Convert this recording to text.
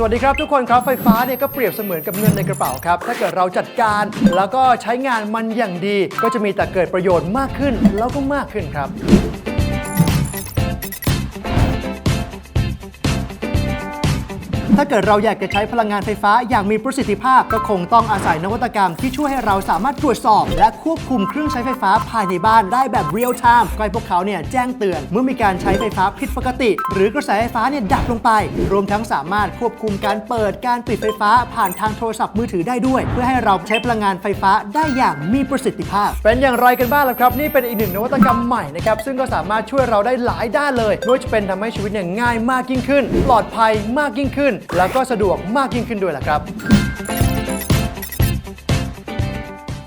สวัสดีครับทุกคนครับไฟฟ้าเนี่ยก็เปรียบเสมือนกับเงินในกระเป๋าครับ ถ้าเกิดเราจัดการแล้วก็ใช้งานมันอย่างดี ก็จะมีแต่เกิดประโยชน์มากขึ้นแล้วก็มากขึ้นครับ ถ้าเกิดเราอยากจะใช้พลังงานไฟฟ้าอย่างมีประสิทธิภาพ ก็คงต้องอาศัยนวัตกรรมที่ช่วยให้เราสามารถตรวจสอบ และควบคุมเครื่องใช้ไฟฟ้าภายในบ้านได้แบบเรียลไทม์ก็ให้พวกเขาเนี่ยแจ้งเตือนเมื่อมีการใช้ไฟฟ้าผิดปกติ หรือกระแสไฟฟ้าเนี่ยดับลงไป รวมทั้งสามารถควบคุมการเปิดการปิดไฟฟ้าผ่านทางโทรศัพท์มือถือได้ด้วย เพื่อให้เราใช้พลังงานไฟฟ้าได้อย่างมีประสิทธิภาพ เป็นอย่างไรกันบ้างล่ะครับ นี่เป็นอีกหนึ่งนวัตกรรมใหม่นะครับซึ่งก็สามารถช่วยเราได้หลายด้านเลยไม่ว่าจะเป็นทำให้ชีวิตเนี่ยง่ายมากยิ่งขึ้น ปลอดภัยมากยิ่งขึ้นแล้วก็สะดวกมากยิ่งขึ้นด้วยล่ะครับ